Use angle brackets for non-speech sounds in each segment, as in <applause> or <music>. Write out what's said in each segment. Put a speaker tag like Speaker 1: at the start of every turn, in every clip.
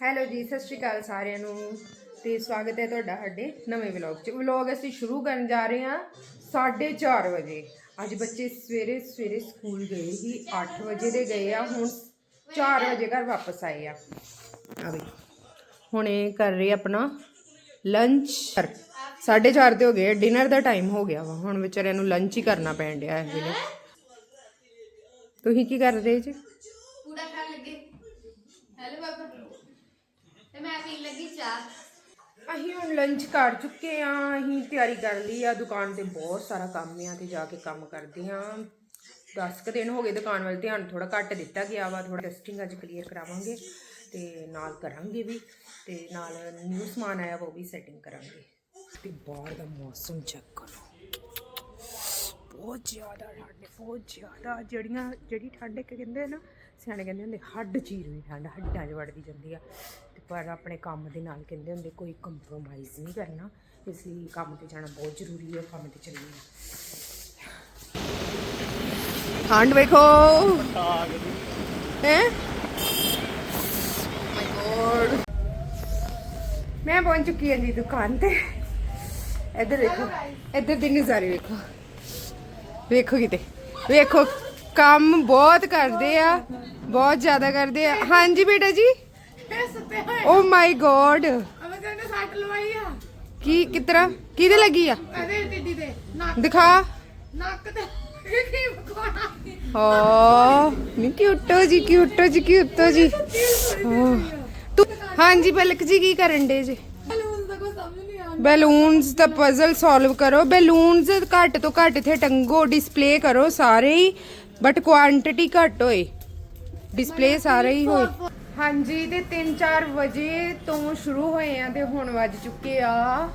Speaker 1: Hello ਜੀ, ਸਤਿ ਸ਼੍ਰੀ ਅਕਾਲ ਸਾਰਿਆਂ ਨੂੰ ਤੇ ਸਵਾਗਤ ਹੈ ਤੁਹਾਡਾ ਸਾਡੇ ਨਵੇਂ ਵਲੌਗ 'ਚ। ਵਲੌਗ ਅਸੀਂ ਸ਼ੁਰੂ ਕਰਨ ਜਾ ਰਹੇ ਹਾਂ 4:30 ਵਜੇ। ਅੱਜ ਬੱਚੇ ਸਵੇਰੇ ਸਵੇਰੇ ਸਕੂਲ ਗਏ ਸੀ 8 ਵਜੇ ਦੇ ਗਏ ਆ, ਹੁਣ 4 ਵਜੇ ਘਰ ਵਾਪਸ ਆਏ ਆ। ਆ ਵੀ ਹੁਣ ਇਹ ਕਰ ਰਹੇ ਆਪਣਾ ਲੰਚ 4:30 ਤੇ ਹੋ ਗਏ ਡਿਨਰ ਦਾ ਟਾਈਮ ਹੋ ਗਿਆ ਵਾ। ਹੁਣ ਵਿਚਾਰਿਆਂ ਨੂੰ ਲੰਚ ਹੀ ਕਰਨਾ ਪੈਣ ਡਿਆ ਇਸ ਵੇਲੇ ਤੁਸੀਂ ਕੀ ਕਰ ਰਹੇ ਜੀ
Speaker 2: ਪੂੜਾ ਖਾਣ ਲੱਗੇ ਹੈਲੋ ਬਾਬਾ ਤੇ ਮੈਂ ਪੀਣ ਲੱਗੀ ਚਾਹ।
Speaker 1: ਅਸੀਂ ਹੁਣ ਲੰਚ ਕਰ ਚੁੱਕੇ ਆ ਅਸੀਂ ਤਿਆਰੀ ਕਰ ਲਈ ਆ। ਦੁਕਾਨ ਤੇ ਬਹੁਤ ਸਾਰਾ ਕੰਮ ਆ ਤੇ ਜਾ ਕੇ ਕੰਮ ਕਰਦੇ ਆ 10 ਕੁ ਦਿਨ ਹੋ ਗਏ ਦੁਕਾਨ ਵੱਲ ਧਿਆਨ ਥੋੜਾ ਘੱਟ ਦਿੱਤਾ ਗਿਆ ਵਾ। ਥੋੜਾ ਟੈਸਟਿੰਗ ਅੱਜ ਕਲੀਅਰ ਕਰਾਵਾਂਗੇ ਤੇ ਨਾਲ ਕਰਾਂਗੇ ਵੀ ਤੇ ਨਾਲ ਨਿਊ ਸਮਾਨ ਆਇਆ ਵਾ ਉਹ ਵੀ ਸੈਟਿੰਗ ਕਰਾਂਗੇ। ਤੇ ਬਾਹਰ ਦਾ ਮੌਸਮ ਚੈੱਕ ਕਰੋ। ਬਹੁਤ ਜ਼ਿਆਦਾ ਠੰਡ ਹੈ, ਬਹੁਤ ਜ਼ਿਆਦਾ। ਜਿਹੜੀਆਂ ਜਿਹੜੀ ਠੰਡ ਇੱਕ ਕਹਿੰਦੇ ਆ ਨਾ ਸਿਆਣੇ ਕਹਿੰਦੇ ਹੁੰਦੇ ਹੱਡ ਚੀਰਵੀਂ ਠੰਡ ਹੱਡਾਂ 'ਚ ਵੜਦੀ ਜਾਂਦੀ ਆ। ਪਰ ਆਪਣੇ ਕੰਮ ਦੇ ਨਾਲ ਕਹਿੰਦੇ ਹੁੰਦੇ, ਕੋਈ ਕੰਪਰੋਮਾਈਜ਼ ਨਹੀਂ ਕਰਨਾ। ਇਸ ਲਈ ਕੰਮ ਤੇ ਜਾਣਾ ਬਹੁਤ ਜ਼ਰੂਰੀ ਹੈ, ਕੰਮ ਤੇ ਚੱਲਣਾ। ਠੰਡ ਵੇਖੋ। ਹੈ? ਮਾਈ ਗੋਡ ਮੈਂ ਪਹੁੰਚ ਚੁੱਕੀ ਹਾਂ ਜੀ ਦੁਕਾਨ ਤੇ। ਇੱਧਰ ਵੇਖੋ, ਇੱਧਰ ਦੇ ਨਜ਼ਾਰੇ ਵੇਖੋ। ਵੇਖੋ ਕਿਤੇ। ਵੇਖੋ, ਕੰਮ ਬਹੁਤ ਕਰਦੇ ਆ, ਬਹੁਤ ਜ਼ਿਆਦਾ ਕਰਦੇ ਆ। ਹਾਂਜੀ ਬੇਟਾ ਜੀ? ਓ ਮਾਈ ਗੋਡ
Speaker 3: ਅਮੇ ਤੈਨੂੰ ਸੱਟ ਲਵਾਈ ਆ
Speaker 1: ਕੀ ਕਿਤਰਾ ਕਿਹਦੇ ਲੱਗੀ ਆ
Speaker 3: ਅਰੇ ਟਿੱਡੀ ਤੇ ਨੱਕ
Speaker 1: ਦਿਖਾ
Speaker 3: ਨੱਕ ਤੇ ਕੀ ਬਕਵਾਨਾ
Speaker 1: ਓ ਨੀ ਕਿਊਟੋ ਜੀ ਕਿਊਟੋ ਜੀ ਕਿਊਟੋ ਜੀ ਓ, ਤੂੰ ਹਾਂਜੀ ਪਲਕ ਜੀ ਕੀ ਕਰਨ ਦੇ ਜੀ
Speaker 3: ਬਲੂਨ ਦਾ ਕੋਈ ਸਮਝ ਨਹੀਂ ਆ
Speaker 1: ਬੈਲੂਨਸ ਦਾ ਪਜ਼ਲ ਸੋਲਵ ਕਰੋ ਬੈਲੂਨਸ ਘੱਟ ਤੋਂ ਘੱਟ ਇੱਥੇ ਟੰਗੋ ਡਿਸਪਲੇ ਕਰੋ ਸਾਰੇ ਹੀ ਬਟ ਕੁਆਂਟੀਟੀ ਘੱਟ ਹੋਏ ਡਿਸਪਲੇ ਸਾਰੇ ਹੀ ਹੋਏ ਹਾਂਜੀ, ਤੇ 3-4 ਵਜੇ ਤੋਂ ਸ਼ੁਰੂ ਹੋਏ ਆ ਤੇ ਹੁਣ ਵੱਜ ਚੁੱਕੇ ਆ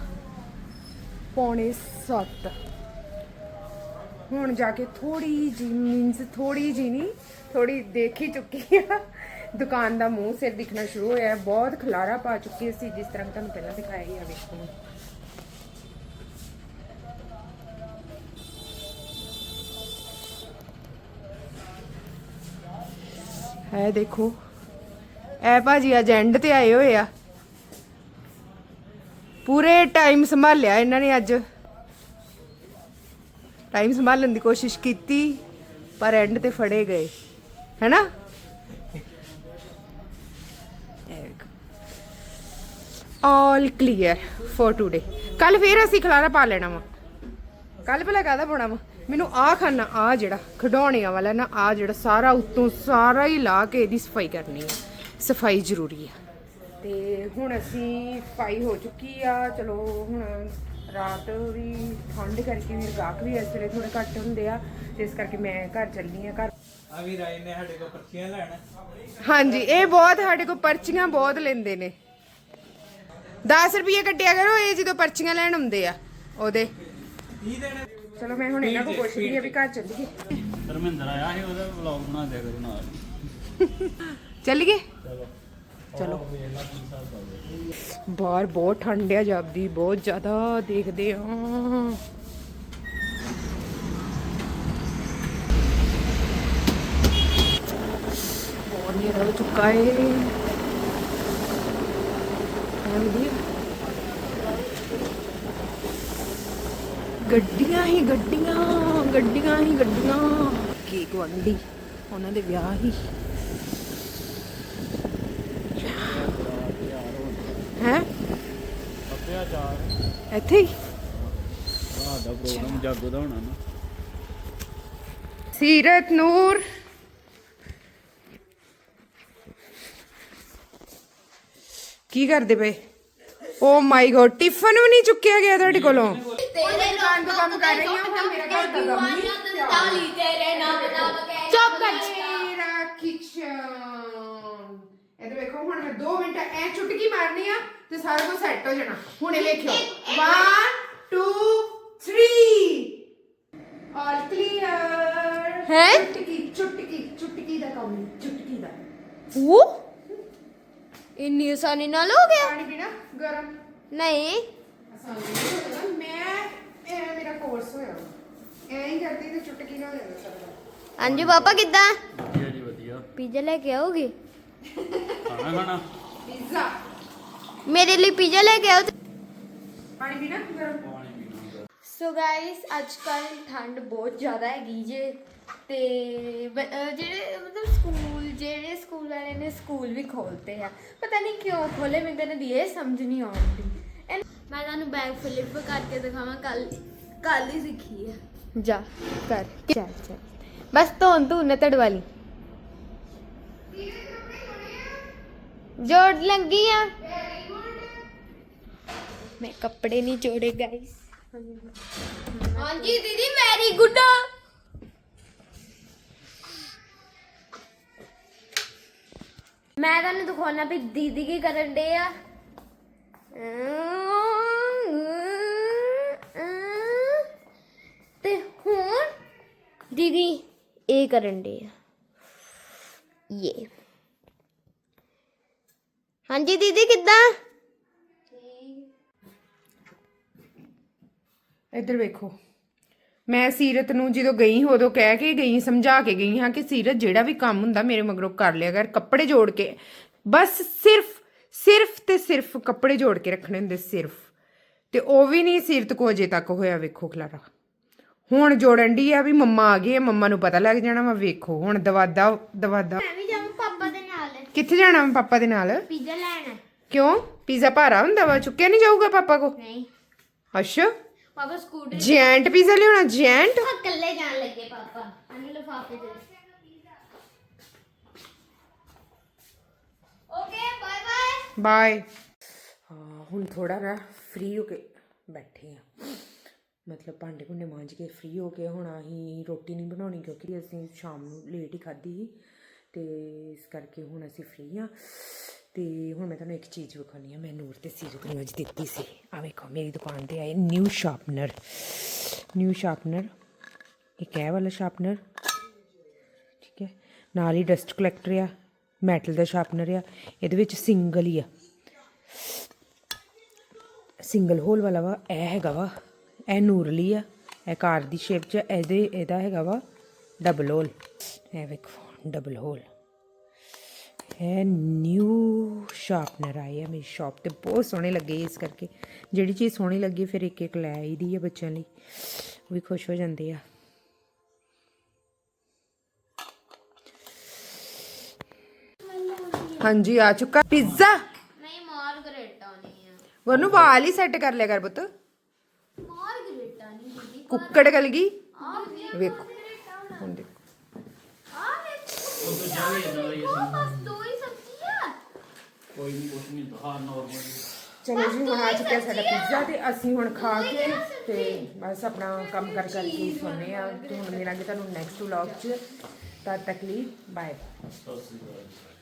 Speaker 1: ਪੌਣੇ 7 ਹੁਣ ਜਾ ਕੇ ਥੋੜੀ ਜੀ ਮੀਨਸ ਥੋੜੀ ਜੀ ਨਹੀਂ ਥੋੜੀ ਦੇਖ ਹੀ ਚੁੱਕੀ ਆ। ਦੁਕਾਨ ਦਾ ਮੂੰਹ ਸਿਰ ਦਿਖਣਾ ਸ਼ੁਰੂ ਹੋਇਆ ਬਹੁਤ ਖਲਾਰਾ ਪਾ ਚੁੱਕੀ ਸੀ ਜਿਸ ਤਰ੍ਹਾਂ ਤੁਹਾਨੂੰ ਪਹਿਲਾਂ ਦਿਖਾਇਆ ਹੀ ਆ, ਵੇਖੋ। ਹੈ ਦੇਖੋ ਐ ਭਾਜੀ, ਅੱਜ ਐਂਡ ਤੇ ਆਏ ਹੋਏ ਆ। ਪੂਰੇ ਟਾਈਮ ਸੰਭਾਲਿਆ ਇਹਨਾਂ ਨੇ ਅੱਜ। ਟਾਈਮ ਸੰਭਾਲਣ ਦੀ ਕੋਸ਼ਿਸ਼ ਕੀਤੀ, ਪਰ ਐਂਡ ਤੇ ਫੜੇ ਗਏ। ਹੈਨਾ? ਆਲ ਕਲੀਅਰ ਫॉर ਟੂਡੇ ਕੱਲ ਫੇਰ ਅਸੀਂ ਖਲਾਰਾ ਪਾ ਲੈਣਾ ਵਾ। ਕੱਲ ਭਲਾ ਕਾਹਦਾ ਪਾਉਣਾ ਵਾ? ਮੈਨੂੰ ਆ ਖਾਨਾ ਆ ਜਿਹੜਾ ਖਡੌਣਿਆਂ ਵਾਲਾ ਨਾ ਆ ਜਿਹੜਾ ਸਾਰਾ ਉੱਤੋਂ ਸਾਰਾ ਹੀ ਲਾ ਕੇ ਇਹਦੀ ਸਫ਼ਾਈ ਕਰਨੀ ਆ। ਸਫ਼ਾਈ ਜ਼ਰੂਰੀ ਆ। ਤੇ ਹੁਣ ਅਸੀਂ ਸਫ਼ਾਈ ਹੋ ਚੁੱਕੀ ਆ। ਚਲੋ ਹੁਣ ਰਾਤ ਵੀ ਠੰਡ ਕਰਕੇ ਮੇਰੇ ਗਾਹਕ ਵੀ ਇਸ ਵੇਲੇ ਥੋੜੇ ਘੱਟ ਹੁੰਦੇ ਆ। ਤੇ ਇਸ ਕਰਕੇ ਮੈਂ ਘਰ ਚੱਲਨੀ ਆ ਘਰ।
Speaker 4: ਆ ਵੀ ਰਾਈ ਨੇ ਸਾਡੇ ਕੋਲ ਪਰਚੀਆਂ ਲੈਣ।
Speaker 1: ਹਾਂਜੀ ਇਹ ਬਹੁਤ ਸਾਡੇ ਕੋਲ ਪਰਚੀਆਂ ਬਹੁਤ ਲੈਂਦੇ ਨੇ। 10 ਰੁਪਏ ਕੱਟਿਆ ਕਰੋ ਇਹ ਜਦੋਂ ਪਰਚੀਆਂ ਲੈਣ ਆਉਂਦੇ ਆ ਉਹਦੇ।
Speaker 4: 30 ਦਿਨ
Speaker 1: ਚਲੋ ਮੈਂ ਹੁਣ ਇਹਨਾਂ ਕੋਲ ਪੁੱਛਦੀ ਆ ਵੀ ਘਰ ਚੱਲੀਏ।
Speaker 4: ਧਰਮਿੰਦਰ ਆਇਆ ਸੀ ਉਹਦਾ ਵਲੌਗ ਬਣਾ ਦਿਆ ਕਰੋ ਨਾਲ <laughs>
Speaker 1: ਚੱਲੀਏ ਚਲੋ। ਬਾਹਰ ਬਹੁਤ ਠੰਡ ਆ ਜਾਪਦੀ ਬਹੁਤ ਜ਼ਿਆਦਾ ਦੇਖਦੇ ਆ। ਬਹੁਤ ਨੇਰਾ ਹੋ ਚੁੱਕਾ ਏ। ਹੈ ਵਧੀਆ। ਗੱਡੀਆਂ ਹੀ ਗੱਡੀਆਂ ਗੱਡੀਆਂ ਹੀ ਗੱਡੀਆਂ। ਕੀ ਗਵੰਡੀ ਉਹਨਾਂ ਦੇ ਵਿਆਹ ਹੈ। ਇੱਥੇ ਹੀ?
Speaker 4: ਰਾਤ ਦਾ ਪ੍ਰੋਗਰਾਮ ਜਾਗੋ ਦਾ ਹੋਣਾ ਨਾ।
Speaker 1: ਸੀਰਤ ਨੂਰ। ਕੀ ਕਰਦੇ ਪਏ? ਓ ਮਾਈ ਗੋਡ ਟਿਫਨ ਵੀ ਨਹੀਂ ਚੁੱਕਿਆ ਗਿਆ ਤੁਹਾਡੇ ਕੋਲੋਂ?
Speaker 2: ਤੇਰੇ
Speaker 1: ਦੁਕਾਨ ਤੋਂ ਕੰਮ ਕਰ ਰਹੀ ਹਾਂ ਹੁਣ ਮੇਰਾ ਘਰ ਦਾ ਕੰਮ ਨਹੀਂ।
Speaker 2: ਤਾਲੀ ਤੇਰੇ ਨਾਮ ਨਾਮ ਕਹਿ
Speaker 1: ਚੁੱਪ ਕਰ। ਮੇਰਾ ਕਿਚਨ ਇਹਦੇ ਵੇਖੋ ਹੁਣ ਮੈਂ 2 ਮਿੰਟ ਐ ਚੁਟਕੀ ਮਾਰਨੀ ਆ ਤੇ ਸਾਰਾ ਕੁਝ ਸੈੱਟ ਹੋ ਜਾਣਾ। ਹੁਣੇ ਵੇਖਿਓ। 1 2 3 ਆਲ ਕਲੀਅਰ
Speaker 2: ਹੈਂ?
Speaker 1: ਚੁਟਕੀ ਚੁਟਕੀ ਚੁਟਕੀ ਦਾ ਕੰਮ ਚੁਟਕੀ ਦਾ।
Speaker 2: ਉਹ ਇੰਨੀ ਆਸਾਨੀ ਨਾਲ ਹੋ ਗਿਆ?
Speaker 1: ਪਾਣੀ ਪੀਣਾ? ਗਰਮ?
Speaker 2: ਨਹੀਂ।
Speaker 1: ਆਸਾਨੀ ਨਾਲ ਹੋ ਜਾਣਾ। ਮੈਂ ਇਹ ਮੇਰਾ ਕੋਰਸ ਹੋਇਆ। ਐਂ ਹੀ ਕਰਦੀ ਤੇ ਚੁਟਕੀ ਨਾਲ ਹੋ ਜਾਣਾ ਸਾਰਾ
Speaker 2: ਹਾਂਜੀ ਪਾਪਾ ਕਿੱਦਾਂ?
Speaker 4: ਵਧੀਆ ਜੀ ਵਧੀਆ।
Speaker 2: ਪੀਜ਼ਾ ਲੈ ਕੇ ਆਓਗੇ?
Speaker 4: ਖਾਣਾ ਖਾਣਾ?
Speaker 1: ਪੀਜ਼ਾ
Speaker 2: ਮੇਰੇ ਲਈ ਪੀਜ਼ਾ ਲੈ ਕੇ ਆਓ
Speaker 1: ਪਾਣੀ ਪੀਣਾ ਗਰਮ?
Speaker 2: ਸੋ ਗਾਇਸ ਅੱਜ ਕੱਲ ਠੰਡ ਬਹੁਤ ਜ਼ਿਆਦਾ ਹੈਗੀ ਜੇ ਤੇ ਬ- ਅਹ ਜਿਹੜੇ ਮਤਲਬ ਸਕੂਲ ਜਿਹੜੇ ਸਕੂਲ ਵਾਲੇ ਨੇ ਸਕੂਲ ਵੀ ਖੋਲਤੇ ਆ। ਪਤਾ ਨਹੀਂ ਕਿਉਂ ਖੋਲੇ ਮੈਨੂੰ ਤਾਂ ਇਹਨਾਂ ਦੀ ਇਹ ਸਮਝ ਨਹੀਂ ਆਉਂਦੀ। ਐਨ- ਮੈਂ ਤੁਹਾਨੂੰ ਬੈਗ ਫਲਿੱਪ ਕਰਕੇ ਦਿਖਾਵਾਂ ਕੱਲ ਕੱਲ ਹੀ ਸਿੱਖੀ ਹੈ ਜਾ ਕਰ। ਚੱਲ ਚੱਲ। ਬਸ ਧੋਨ ਤੂੰ ਨਾ ਤੜ ਵਾਲੀ ਜੋੜ ਲੰਗੀ ਆ। ਮੈਂ ਕੱਪੜੇ ਨਹੀਂ ਜੋੜੇ ਗਾਇਸ ਹਾਂਜੀ, ਦੀਦੀ ਵੈਰੀ ਗੁੱਡ ਮੈਂ ਤੁਹਾਨੂੰ ਦਿਖਾਉਣਾ ਵੀ ਦੀਦੀ ਕੀ ਕਰਨ ਡੇ ਆ। ਤੇ ਹੁਣ ਦੀਦੀ ਇਹ ਕਰਨ ਡੇ ਆ। ਇਹ ਹਾਂਜੀ, ਦੀਦੀ, ਕਿੱਦਾਂ?
Speaker 1: ਇੱਧਰ ਵੇਖੋ। ਮੈਂ ਸੀਰਤ ਨੂੰ ਜਦੋਂ ਗਈ ਉਦੋਂ ਕਹਿ ਕੇ ਗਈ ਸਮਝਾ ਕੇ ਗਈ ਹਾਂ ਕਿ ਸੀਰਤ ਜਿਹੜਾ ਵੀ ਕੰਮ ਹੁੰਦਾ ਮੇਰੇ ਮਗਰੋਂ ਕਰ ਲਿਆ ਕਰ ਕੱਪੜੇ ਜੋੜ ਕੇ। ਬਸ ਸਿਰਫ ਸਿਰਫ ਤੇ ਸਿਰਫ ਕੱਪੜੇ ਜੋੜ ਕੇ ਰੱਖਣੇ ਹੁੰਦੇ ਸਿਰਫ। ਤੇ ਉਹ ਵੀ ਨਹੀਂ ਸੀਰਤ ਕੋ ਅਜੇ ਤੱਕ ਹੋਇਆ ਵੇਖੋ ਖਲਾਰਾ। ਹੁਣ ਜੋੜਨ ਦੀ ਆ ਵੀ ਮੰਮਾ ਆ ਗਈ ਹੈ ਮੰਮਾ ਨੂੰ ਪਤਾ ਲੱਗ ਜਾਣਾ ਵਾ ਵੇਖੋ। ਹੁਣ ਦਵਾਦਾ ਦਵਾਦਾ।
Speaker 2: ਮੈਂ ਵੀ ਜਾਵਾਂ ਪਾਪਾ ਦੇ ਨਾਲ।
Speaker 1: ਕਿੱਥੇ ਜਾਣਾ ਵਾ ਪਾਪਾ ਦੇ ਨਾਲ?
Speaker 2: ਪੀਜ਼ਾ ਲੈਣਾ।
Speaker 1: ਕਿਉਂ? ਪੀਜ਼ਾ ਭਾਰਾ ਹੁੰਦਾ ਵਾ ਚੁੱਕਿਆ ਨਹੀਂ ਜਾਊਗਾ ਪਾਪਾ ਕੋ?
Speaker 2: ਨਹੀਂ।
Speaker 1: ਅੱਛਾ।
Speaker 2: ਪਾਪਾ ਸਕੂਟਰ
Speaker 1: ਜੈਂਟ ਪੀਜ਼ਾ ਲਿਆਉਣਾ ਜੈਂਟ?
Speaker 2: ਆ ਇਕੱਲੇ ਜਾਣ ਲੱਗੇ ਪਾਪਾ। ਅਨੂ ਲਫਾਫੇ ਦੇ ਓਕੇ ਬਾਏ ਬਾਏ
Speaker 1: ਬਾਏ ਹੁਣ ਥੋੜਾ ਨਾ ਫ੍ਰੀ ਹੋ ਕੇ ਬੈਠੇ ਆ। ਮਤਲਬ ਭਾਂਡੇ ਭੁੰਡੇ ਮਾਂਜ ਕੇ ਫ੍ਰੀ ਹੋ ਕੇ ਹੁਣ ਅਸੀਂ ਰੋਟੀ ਨਹੀਂ ਬਣਾਉਣੀ ਕਿਉਂਕਿ ਅਸੀਂ ਸ਼ਾਮ ਨੂੰ ਲੇਟ ਹੀ ਖਾਧੀ ਸੀ ਤੇ ਇਸ ਕਰਕੇ ਹੁਣ ਅਸੀਂ ਫ੍ਰੀ ਆ। ਤੇ ਹੁਣ ਮੈਂ ਤੁਹਾਨੂੰ ਇੱਕ ਚੀਜ਼ ਵਿਖਾਉਣੀ ਆ, ਮੈਂ ਨੂਰ ਤੇ ਸੀਰਤ ਨੂੰ ਅੱਜ ਦਿੱਤੀ ਸੀ। ਆ ਵੇਖੋ, ਮੇਰੀ ਦੁਕਾਨ ਤੇ ਆਏ ਨਿਊ ਸ਼ਾਰਪਨਰ ਨਿਊ ਸ਼ਾਰਪਨਰ ਇੱਕ ਇਹ ਵਾਲਾ ਸ਼ਾਰਪਨਰ ਠੀਕ ਹੈ? ਨਾਲ ਹੀ ਡਸਟ ਕਲੈਕਟਰ ਆ ਮੈਟਲ ਦਾ ਸ਼ਾਰਪਨਰ ਆ, ਇਹਦੇ ਵਿੱਚ ਸਿੰਗਲ ਹੀ ਆ। ਸਿੰਗਲ ਹੋਲ ਵਾਲਾ ਵਾ, ਇਹ ਹੈਗਾ ਵਾ, ਇਹ ਨੂਰਲੀ ਆ, ਇਹ ਕਾਰ ਦੀ ਸ਼ੇਪ 'ਚ ਇਹਦੇ, ਇਹਦਾ ਹੈਗਾ ਵਾ ਡਬਲ ਹੋਲ ਇਹ ਵੇਖੋ ਡਬਲ ਹੋਲ ਇਹ ਨਿਊ ਸ਼ਾਰਪਨਰ ਆਈ ਹੈ ਮੇਰੀ ਸ਼ਾਪ ਤੇ। ਬਹੁਤ ਸੋਹਣੇ ਲੱਗੇ ਇਸ ਕਰਕੇ। ਜਿਹੜੀ ਚੀਜ਼ ਸੋਹਣੀ ਲੱਗੀ ਫਿਰ ਇੱਕ ਇੱਕ ਲੈ ਆਈਦੀ ਹੈ ਬੱਚਿਆਂ ਲਈ। ਉਹ ਵੀ ਖੁਸ਼ ਹੋ ਜਾਂਦੇ ਆ। ਹਾਂਜੀ ਆ ਚੁੱਕਾ ਪੀਜ਼ਾ
Speaker 2: ਨਹੀਂ ਮਾਰਗਰੇਟਾ ਨਹੀਂ ਆ।
Speaker 1: ਵਰਨੂ ਵਾਲ ਹੀ ਸੈੱਟ ਕਰ ਲਿਆ ਕਰ ਪੁੱਤ।
Speaker 2: ਮਾਰਗਰੇਟਾ ਨਹੀਂ ਦੀਦੀ
Speaker 1: ਕੁੱਕੜ ਗਲ ਗਈ। ਵੇਖੋ। ਹੁਣ ਦੇਖੋ।
Speaker 2: ਆ ਹੀ ਸਬਜ਼ੀਆਂ
Speaker 4: ਕੋਈ ਨਹੀਂ ਕੁਛ ਨਹੀਂ ਹਾਂ। ਨਾਰਮਲ
Speaker 1: ਚਲੋ ਜੀ ਹੁਣ ਆ ਚੁੱਕਿਆ ਸਾਡਾ ਪੀਜ਼ਾ ਤੇ ਅਸੀਂ ਹੁਣ ਖਾ ਕੇ ਤੇ ਬਸ ਆਪਣਾ ਕੰਮ ਕਰ ਕਰਕੇ ਸੋਨੇ ਆ ਤੇ ਹੁਣ ਮਿਲਾਂਗੇ ਤੁਹਾਨੂੰ ਨੈਕਸਟ ਵਲੌਗ 'ਚ। ਤਦ ਤੱਕ ਲਈ ਬਾਏ
Speaker 4: ਸਤਿ ਸ਼੍ਰੀ ਅਕਾਲ